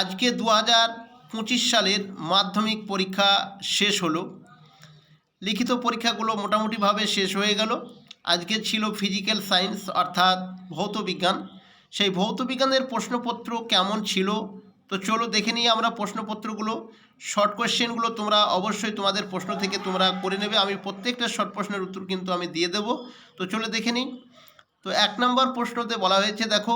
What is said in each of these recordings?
আজকে দু পঁচিশ সালের মাধ্যমিক পরীক্ষা শেষ হলো। লিখিত পরীক্ষাগুলো মোটামুটিভাবে শেষ হয়ে গেল। আজকে ছিল ফিজিক্যাল সায়েন্স অর্থাৎ ভৌত বিজ্ঞান। সেই ভৌত বিজ্ঞানের প্রশ্নপত্র কেমন ছিল? তো চলো দেখে নিই আমরা প্রশ্নপত্রগুলো। শর্ট কোয়েশ্চেনগুলো তোমরা অবশ্যই তোমাদের প্রশ্ন থেকে তোমরা করে নেবে। আমি প্রত্যেকটা শর্ট প্রশ্নের উত্তর কিন্তু আমি দিয়ে দেবো। তো চলো দেখে নিই। তো এক নম্বর প্রশ্নতে বলা হয়েছে, দেখো,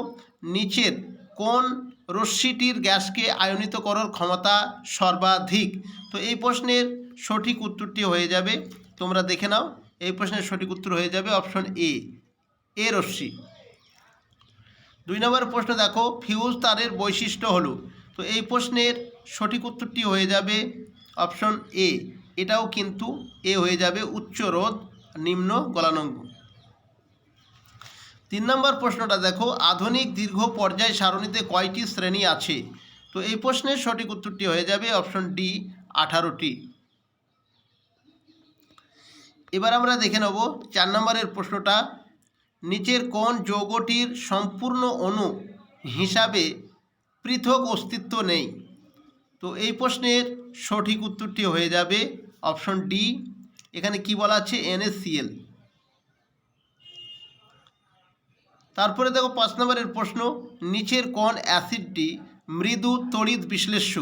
নিচের কোন রশ্মিটির গ্যাসকে আয়নিত করার ক্ষমতা সর্বাধিক। তো এই প্রশ্নের সঠিক উত্তরটি হয়ে যাবে। তোমরা দেখে নাও, এই প্রশ্নের সঠিক উত্তর হয়ে যাবে অপশন এ এ রশ্মি। দুই নম্বর প্রশ্ন দেখো, ফিউজ তারের বৈশিষ্ট্য হলো। তো এই প্রশ্নের সঠিক উত্তরটি হয়ে যাবে অপশন এ। এটাও কিন্তু এ হয়ে যাবে উচ্চ রোধ, নিম্ন গলানঙ্গ। তিন নম্বর প্রশ্নটা দেখো, আধুনিক দীর্ঘ পর্যায় সারণীতে কয়টি শ্রেণি আছে? তো এই প্রশ্নের সঠিক উত্তরটি হয়ে যাবে অপশন ডি, আঠারোটি। এবার আমরা দেখে নেব চার নম্বরের প্রশ্নটা, নিচের কোন যৌগটির সম্পূর্ণ অণু হিসাবে পৃথক অস্তিত্ব নেই? তো এই প্রশ্নের সঠিক উত্তরটি হয়ে যাবে অপশন ডি, এখানে কি বলা আছে? এনএসসিএল তারপরে দেখো পাঁচ নম্বরের প্রশ্ন, নিচের কোন অ্যাসিডটি মৃদু তড়িৎ বিশ্লেষ্য?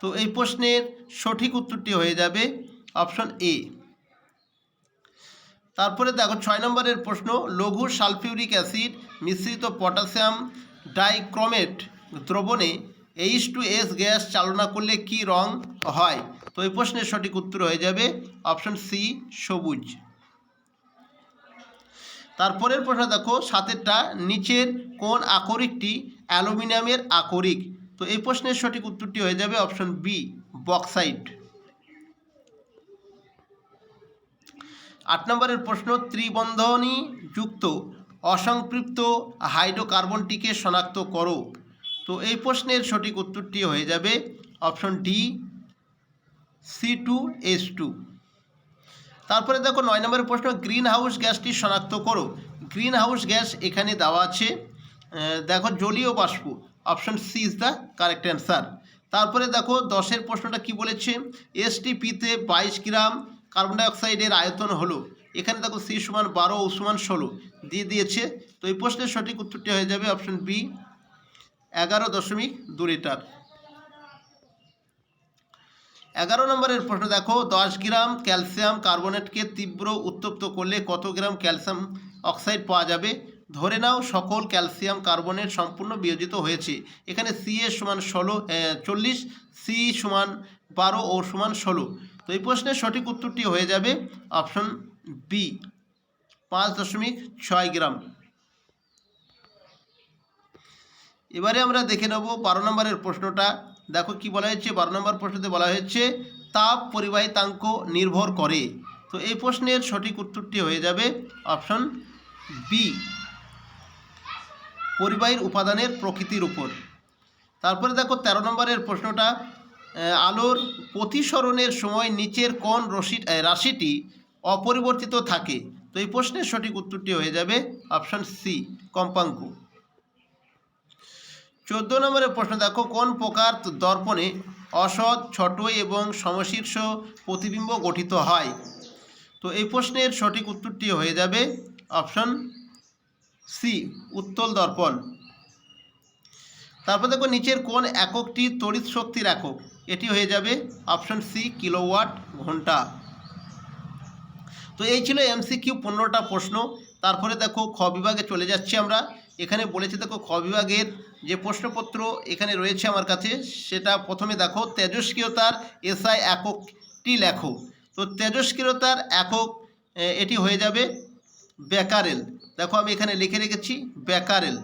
তো এই প্রশ্নের সঠিক উত্তরটি হয়ে যাবে অপশন এ। তারপরে দেখো ছয় নম্বরের প্রশ্ন, লঘু সালফিউরিক অ্যাসিড মিশ্রিত পটাশিয়াম ডাইক্রোমেট দ্রবণে এইচ টু এস গ্যাস চালনা করলে কি রং হয়? তো এই প্রশ্নের সঠিক উত্তর হয়ে যাবে অপশন সি, সবুজ। তারপরের প্রশ্ন দেখো, সাতেরটা, নিচের কোন আকরিকটি অ্যালুমিনিয়ামের আকরিক? তো এই প্রশ্নের সঠিক উত্তরটি হয়ে যাবে অপশন বি বক্সাইট। আট নম্বরের প্রশ্ন, ত্রিবন্ধনী যুক্ত অসংপৃক্ত হাইড্রোকার্বনটিকে শনাক্ত করো। তো এই প্রশ্নের সঠিক উত্তরটি হয়ে যাবে option D C two S two তারপরে দেখো নয় নম্বরের প্রশ্ন গ্রিন হাউস গ্যাসটি শনাক্ত করো। গ্রিন হাউস গ্যাস এখানে দেওয়া আছে দেখো জলীয় বাষ্প option C is the correct answer তারপরে দেখো দশের প্রশ্নটা কি বলেছে এসটিপিতে বাইশ গ্রাম কার্বন ডাইঅক্সাইডের আয়তন হলো। এখানে দেখো সি সমান বারো ও সমান ষোলো, দিয়ে দিয়েছে। তো এই প্রশ্নের সঠিক উত্তরটি হয়ে যাবে অপশন বি এগারো দশমিক দু লিটার। এগারো নম্বরের প্রশ্ন দেখো, দশ গ্রাম ক্যালসিয়াম কার্বনেটকে তীব্র উত্তপ্ত করলে কত গ্রাম ক্যালসিয়াম অক্সাইড পাওয়া যাবে? ধরে নাও সকল ক্যালসিয়াম কার্বনেট সম্পূর্ণ বিয়োজিত হয়েছে। এখানে সি এ সমান ষোলো চল্লিশ সি সমান বারো ও সমান ষোলো। তো এই প্রশ্নের সঠিক উত্তরটি হয়ে যাবে অপশন বি পাঁচ দশমিক ছয় গ্রাম। এবারে আমরা দেখে নেব বারো নম্বরের প্রশ্নটা। দেখো কি বলা হয়েছে? বারো নম্বর প্রশ্নতে বলা হয়েছে, তাপ পরিবাহিতাঙ্ক নির্ভর করে। তো এই প্রশ্নের সঠিক উত্তরটি হয়ে যাবে অপশন বি, পরিবাহীর উপাদানের প্রকৃতির উপর। তারপরে দেখো তেরো নম্বরের প্রশ্নটা আলোর প্রতিসরণের সময় নিচের কোন রশি রাশিটি অপরিবর্তিত থাকে। তো এই প্রশ্নের সঠিক উত্তরটি হয়ে যাবে অপশন সি, কম্পাঙ্ক। চোদ্দ নম্বরের প্রশ্ন, দেখো কোন প্রকার দর্পণে অসৎ, ছোট এবং সমশীর্ষ প্রতিবিম্ব গঠিত হয়? তো এই প্রশ্নের সঠিক উত্তরটি হয়ে যাবে অপশন সি, উত্তল দর্পণ। তারপর দেখো নিচের কোন এককটি তড়িৎ শক্তির একক? এটি হয়ে যাবে অপশন সি, কিলোওয়াট ঘণ্টা। তো এই ছিল এমসিকিউ পনেরোটা প্রশ্ন। তারপরে দেখো খ বিভাগে চলে যাচ্ছি আমরা। এখানে বলেছে দেখো, খ বিভাগের যে প্রশ্নপত্র এখানে রয়েছে আমার কাছে, সেটা প্রথমে দেখো, তেজস্ক্রিয়তার এসআই এককটি লেখো। তো তেজস্ক্রিয়তার একক এটি হয়ে যাবে ব্যাকারেল। দেখো, আমি এখানে লিখে রেখেছি, ব্যাকারেল।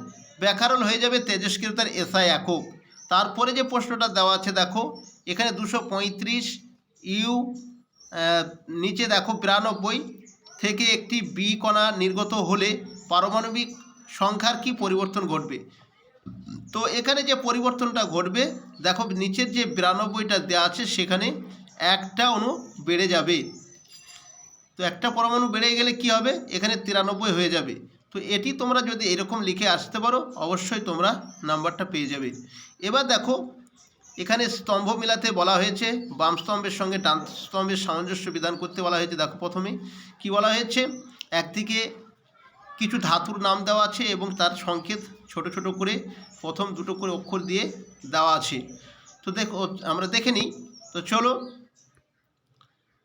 ব্যাকারেল হয়ে যাবে তেজস্ক্রিয়তার এসআই একক। তারপরে যে প্রশ্নটা দেওয়া আছে, দেখো, এখানে দুশো পঁয়ত্রিশ ইউ নিচে দেখো, বিরানব্বই থেকে একটি বি কণা নির্গত হলে পারমাণবিক সংখ্যার কি পরিবর্তন ঘটবে? তো এখানে যে পরিবর্তনটা ঘটবে, দেখো নিচের যে বিরানব্বইটা দেওয়া আছে, সেখানে একটা অণু বেড়ে যাবে। তো একটা পরমাণু বেড়ে গেলে কি হবে? এখানে তিরানব্বই হয়ে যাবে। তো এটি তোমরা যদি এরকম লিখে আসতে পারো, অবশ্যই তোমরা নাম্বারটা পেয়ে যাবে। এবার দেখো, এখানে স্তম্ভ মেলাতে বলা হয়েছে, বাম স্তম্ভের সঙ্গে ডান স্তম্ভের সামঞ্জস্য বিধান করতে বলা হয়েছে। দেখো প্রথমে কি বলা হয়েছে? একদিকে কিছু ধাতুর নাম দেওয়া আছে এবং তার সংকেত ছোট ছোট করে প্রথম দুটো করে অক্ষর দিয়ে দেওয়া আছে। তো দেখো, আমরা দেখে নিই। তো চলো,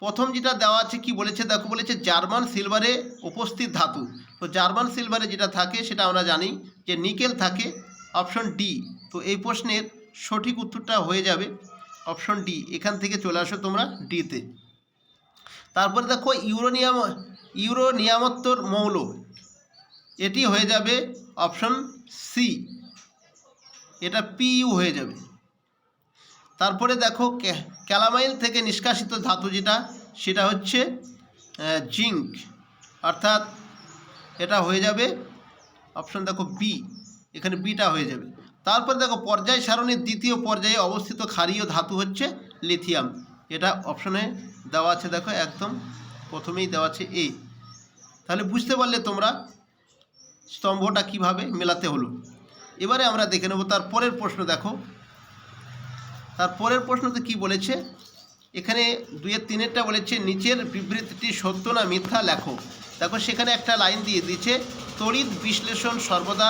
প্রথম যেটা দেওয়া আছে কি বলেছে? দেখো, বলেছে জার্মান সিলভারে উপস্থিত ধাতু। তো জার্মান সিলভারে যেটা থাকে সেটা আমরা জানি যে নিকেল থাকে অপশন ডি। তো এই প্রশ্নের সঠিক উত্তরটা হয়ে যাবে অপশন ডি। এখান থেকে চলে আসো তোমরা ডিতে তারপরে দেখো, ইউরোনিয়াম, ইউরোনিয়ামত্বর মৌল। এটি হয়ে যাবে অপশন সি এটা পিইউ হয়ে যাবে। তারপরে দেখো ক্যালামাইল থেকে নিষ্কাশিত ধাতু যেটা, সেটা হচ্ছে জিঙ্ক। অর্থাৎ এটা হয়ে যাবে অপশন দেখো বি এখানে বিটা হয়ে যাবে। তারপরে দেখো পর্যায় সারণীর দ্বিতীয় পর্যায়ে অবস্থিত ক্ষারীয় ধাতু হচ্ছে লিথিয়াম। এটা অপশনে দেওয়া আছে, দেখো একদম প্রথমেই দেওয়া আছে এ তাহলে বুঝতে পারলে তোমরা স্তম্ভটা কীভাবে মেলাতে হলো? এবারে আমরা দেখে নেব, তার পরের প্রশ্ন দেখো। তার পরের প্রশ্নতে কি বলেছে? এখানে দুইয়ের তিনেরটা বলেছে, নিচের বিবৃতিটি সত্য না মিথ্যা লেখো। দেখো, সেখানে একটা লাইন দিয়ে দিচ্ছে তড়িৎ বিশ্লেষণ সর্বদা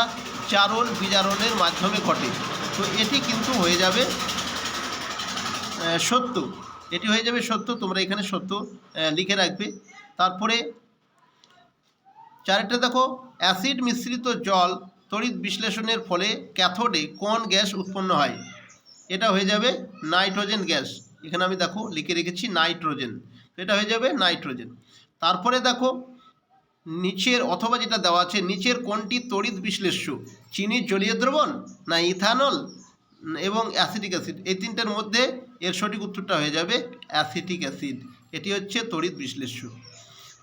চারণ বিজারণের মাধ্যমে ঘটে। তো এটি কিন্তু হয়ে যাবে সত্য। এটি হয়ে যাবে সত্য, তোমরা এখানে সত্য লিখে রাখবে। তারপরে চারটা দেখো, অ্যাসিড মিশ্রিত জল তড়িৎ বিশ্লেষণের ফলে ক্যাথোডে কোন গ্যাস উৎপন্ন হয়? এটা হয়ে যাবে নাইট্রোজেন গ্যাস। এখানে আমি দেখো লিখে রেখেছি নাইট্রোজেন। এটা হয়ে যাবে নাইট্রোজেন। তারপরে দেখো, নিচের অথবা যেটা দেওয়া আছে, নিচের কোনটি তড়িৎ বিশ্লেষ্য? চিনির জলীয় দ্রবণ না ইথানল? এবং অ্যাসিটিক অ্যাসিড। এই তিনটের মধ্যে এর সঠিক উত্তরটা হয়ে যাবে অ্যাসিটিক অ্যাসিড। এটি হচ্ছে তড়িৎ বিশ্লেষ্য।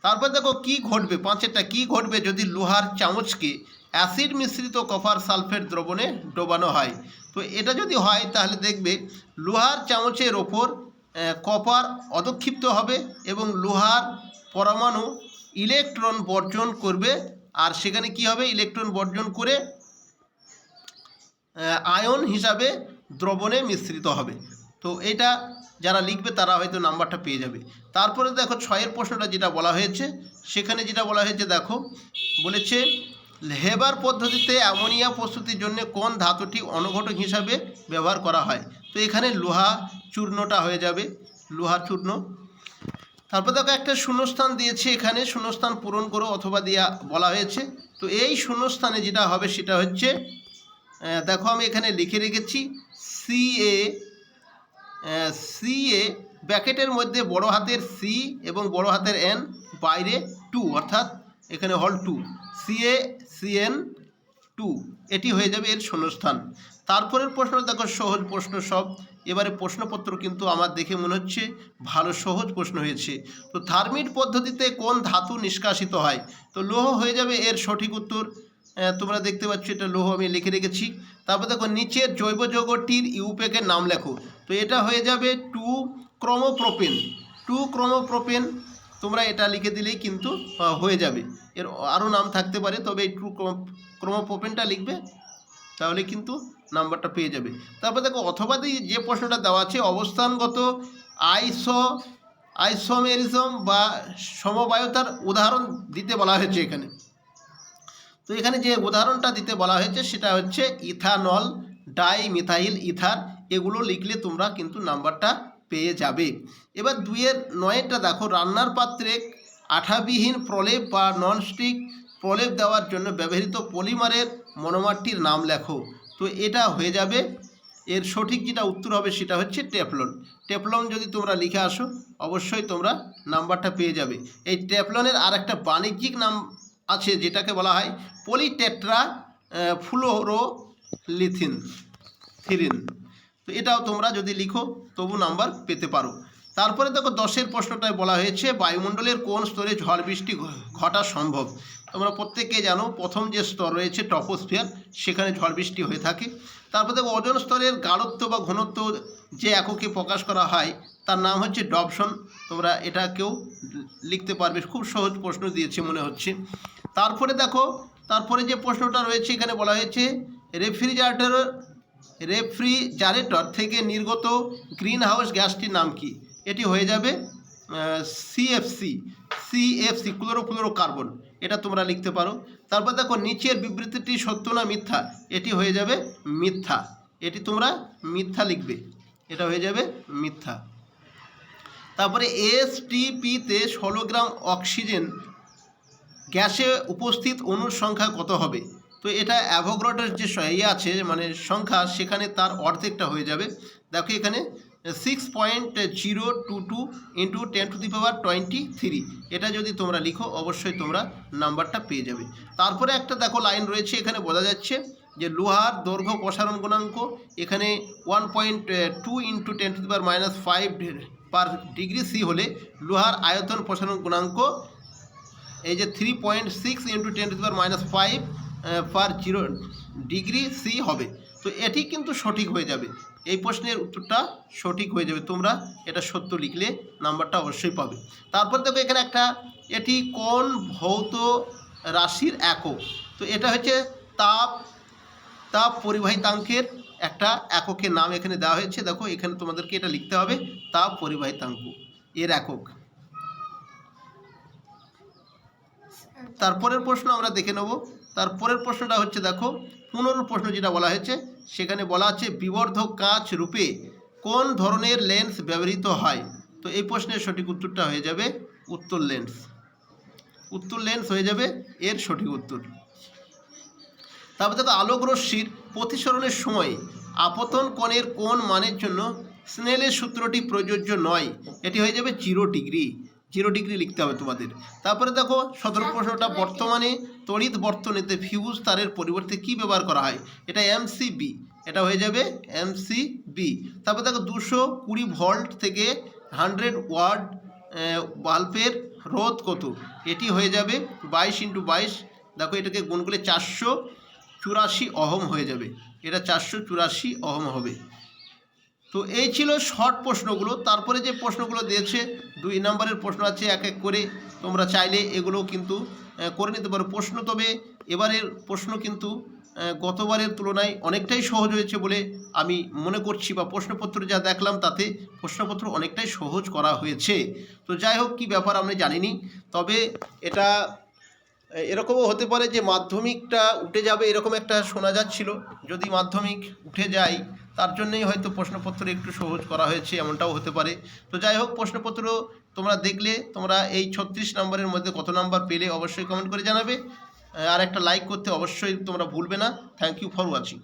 তারপর দেখো কি ঘটবে? পাঁচেরটা কি ঘটবে? যদি লোহার চামচকে অ্যাসিড মিশ্রিত কপার সালফেট দ্রবণে ডোবানো হয়। তো এটা যদি হয়, তাহলে দেখবে লোহার চামচের ওপর কপার অদক্ষিপ্ত হবে এবং লোহার পরমাণু ইলেকট্রন বর্জন করবে। আর সেখানে কি হবে? ইলেকট্রন বর্জন করে আয়ন হিসাবে দ্রবণে মিশ্রিত হবে। তো এটা যারা লিখবে তারা হয়তো নাম্বারটা পেয়ে যাবে। তারপরে দেখো ছয়ের প্রশ্নটা যেটা বলা হয়েছে, সেখানে যেটা বলা হয়েছে দেখো, বলেছে হেবার পদ্ধতিতে অ্যামোনিয়া প্রস্তুতির জন্য কোন ধাতুটি অনুঘটক হিসাবে ব্যবহার করা হয়? তো এখানে লোহা চূর্ণটা হয়ে যাবে লোহা চূর্ণ। তারপর দেখো একটা শূন্যস্থান দিয়েছে এখানে, শূন্যস্থান পূরণ করো অথবা দিয়া, বলা হয়েছে। তো এই শূন্যস্থানে যেটা হবে সেটা হচ্ছে দেখো আমি এখানে লিখে রেখেছি সি এ সি এ ব্যাকেটের মধ্যে বড় হাতের সি এবং বড় হাতের এন বাইরে টু অর্থাৎ এখানে হল two C A C N two এটি হয়ে যাবে এর শূন্যস্থান। তারপরের প্রশ্ন, দেখো সহজ প্রশ্ন সব। এবারে প্রশ্নপত্র কিন্তু আমার দেখে মনে হচ্ছে ভালো সহজ প্রশ্ন হয়েছে। তো থার্মিট পদ্ধতিতে কোন ধাতু নিষ্কাশিত হয়? তো লৌহ হয়ে যাবে এর সঠিক উত্তর। তোমরা দেখতে পাচ্ছ এটা লৌহ আমি লিখে রেখেছি। তারপর দেখো নিচের জৈব যৌগটির ইউপেকের নাম লেখো। তো এটা হয়ে যাবে টু ক্রোমোপ্রোপেন। টু ক্রোমোপ্রোপেন, তোমরা এটা লিখে দিলেই কিন্তু হয়ে যাবে। এর আরও নাম থাকতে পারে, তবে এই টু ক্রোমোপ্রোপেনটা লিখবে, তাহলে কিন্তু নাম্বারটা পেয়ে যাবে। তারপর দেখো, অথবা যে প্রশ্নটা দেওয়া আছে, অবস্থানগত আইসো, আইসোমেরিজম বা সমবায়তার উদাহরণ দিতে বলা হয়েছে এখানে। তো এখানে যে উদাহরণটা দিতে বলা হয়েছে, সেটা হচ্ছে ইথানল ডাই মিথাইল ইথার এগুলো লিখলে তোমরা কিন্তু নাম্বারটা পেয়ে যাবে। এবার দুইয়ের নয়েরটা দেখো, রান্নার পাত্রে আঠাবিহীন প্রলেপ বা ননস্টিক প্রলেপ দেওয়ার জন্য ব্যবহৃত পলিমারের মনোমারটির নাম লেখো। তো এটা হয়ে যাবে। এর সঠিক যেটা উত্তর হবে সেটা হচ্ছে টেফলন। টেফলন যদি তোমরা লিখে আসো, অবশ্যই তোমরা নাম্বারটা পেয়ে যাবে। এই টেফলনের আর একটা বাণিজ্যিক নাম আছে যেটাকে বলা হয় পলিটেট্রা ফ্লোরো লিথিন থিরিন তো এটাও তোমরা যদি লিখো, তবু নাম্বার পেতে পারো। তারপরে দেখো, দশের প্রশ্নটায় বলা হয়েছে, বায়ুমণ্ডলের কোন স্তরে ঝড় বৃষ্টি ঘটা সম্ভব? তোমরা প্রত্যেকে জানো, প্রথম যে স্তর রয়েছে টপোস্ফিয়ার সেখানে ঝড় বৃষ্টি হয়ে থাকে। তারপর দেখো ওজন স্তরের গাঢ়ত্ব বা ঘনত্ব যে এককে প্রকাশ করা হয়, তার নাম হচ্ছে ডবসন। তোমরা এটা কেউ লিখতে পারবে, খুব সহজ প্রশ্ন দিয়েছে মনে হচ্ছে। তারপরে দেখো, তারপরে যে প্রশ্নটা রয়েছে, এখানে বলা হয়েছে, রেফ্রিজারেটর রেফ্রিজারেটর থেকে নির্গত গ্রিন হাউস গ্যাসটির নাম কি? এটি হয়ে যাবে সিএফসি সিএফসি ক্লোরোফ্লোরো কার্বন এটা তোমরা লিখতে পারো। তারপর দেখো, নিচের বিবৃতিটি সত্য না মিথ্যা? এটি হয়ে যাবে মিথ্যা। এটি তোমরা মিথ্যা লিখবে। এটা হয়ে যাবে মিথ্যা। তারপরে এসটিপিতে ষোলো গ্রাম অক্সিজেন গ্যাসে উপস্থিত অণুর সংখ্যা কত হবে? তো এটা অ্যাভোগ্রডের যে ইয়ে আছে মানে সংখ্যা, সেখানে তার অর্ধেকটা হয়ে যাবে। দেখো এখানে six point zero two two into ten to the power twenty three এটা যদি তোমরা লিখো, অবশ্যই তোমরা নাম্বারটা পেয়ে যাবে। তারপরে একটা দেখো লাইন রয়েছে, এখানে বোঝা যাচ্ছে যে লোহার দৈর্ঘ্য প্রসারণ গুণাঙ্ক, এখানে one point two into ten to the power minus five per degree C হলে লোহার আয়তন প্রসারণ গুণাঙ্ক, এই যে three point six into ten to the power minus five per zero degree C হবে। তো এটি কিন্তু সঠিক হয়ে যাবে। এই প্রশ্নের উত্তরটা সঠিক হয়ে যাবে। তোমরা এটা সত্য লিখলে নাম্বারটা অবশ্যই পাবে। তারপর দেখো এখানে একটা, এটি কোন ভৌত রাশির একক? তো এটা হচ্ছে তাপ তাপ পরিবাহিতাঙ্কের একটা এককের নাম এখানে দেওয়া হয়েছে। দেখো এখানে তোমাদেরকে এটা লিখতে হবে, তাপ পরিবাহিতাঙ্ক এর একক। তারপরের প্রশ্ন আমরা দেখে নেব। তারপরের প্রশ্নটা হচ্ছে, দেখো পনেরো প্রশ্ন যেটা বলা হয়েছে, সেখানে বলা আছে বিবর্ধক কাঁচ রূপে কোন ধরনের লেন্স ব্যবহৃত হয়? তো এই প্রশ্নের সঠিক উত্তরটা হয়ে যাবে উত্তর লেন্স উত্তর লেন্স হয়ে যাবে এর সঠিক উত্তর। তারপর দেখো, আলোক রশ্মির প্রতিসরণের সময় আপতন কোণের কোন মানের জন্য স্নেলের সূত্রটি প্রযোজ্য নয়, এটি হয়ে যাবে জিরো ডিগ্রি। জিরো ডিগ্রি লিখতে হবে তোমাদের। তারপরে দেখো, সতেরো প্রশ্নটা, বর্তমানে তড়িৎ বর্তনীতে ফিউজ তারের পরিবর্তে কি ব্যবহার করা হয়? এটা এমসিবি এটা হয়ে যাবে এমসিবি তারপর দেখো, দুশো কুড়ি ভল্ট থেকে হান্ড্রেড ওয়ার্ড বাল্বের রোধ কত? এটি হয়ে যাবে বাইশ ইন্টু বাইশ, দেখো এটাকে গুণ করলে চারশো চুরাশি অহম হয়ে যাবে। এটা চারশো চুরাশি অহম হবে। তো এই ছিল শর্ট প্রশ্নগুলো। তারপরে যে প্রশ্নগুলো দিয়েছে, দুই নম্বরের প্রশ্ন আছে, এক এক করে তোমরা চাইলে এগুলো কিন্তু করে নিতে পারো। প্রশ্ন তবে এবারের প্রশ্ন কিন্তু গতবারের তুলনায় অনেকটাই সহজ হয়েছে বলে আমি মনে করছি বা প্রশ্নপত্র যা দেখলাম তাতে প্রশ্নপত্র অনেকটাই সহজ করা হয়েছে। তো যাই হোক, কী ব্যাপার আমি জানিনি। তবে এটা এরকমও হতে পারে যে মাধ্যমিকটা উঠে যাবে এরকম একটা শোনা যাচ্ছিল। যদি মাধ্যমিক উঠে যায় তার জন্যই হয়তো প্রশ্নপত্র একটু সহজ করা হয়েছে, এমনটাও হতে পারে। তো যাই হোক, প্রশ্নপত্র তোমরা দেখলে, তোমরা এই ছত্রিশ নম্বরের মধ্যে কত নাম্বার পেলে অবশ্যই কমেন্ট করে জানাবে। আর একটা লাইক করতে অবশ্যই তোমরা ভুলবে না। Thank you for watching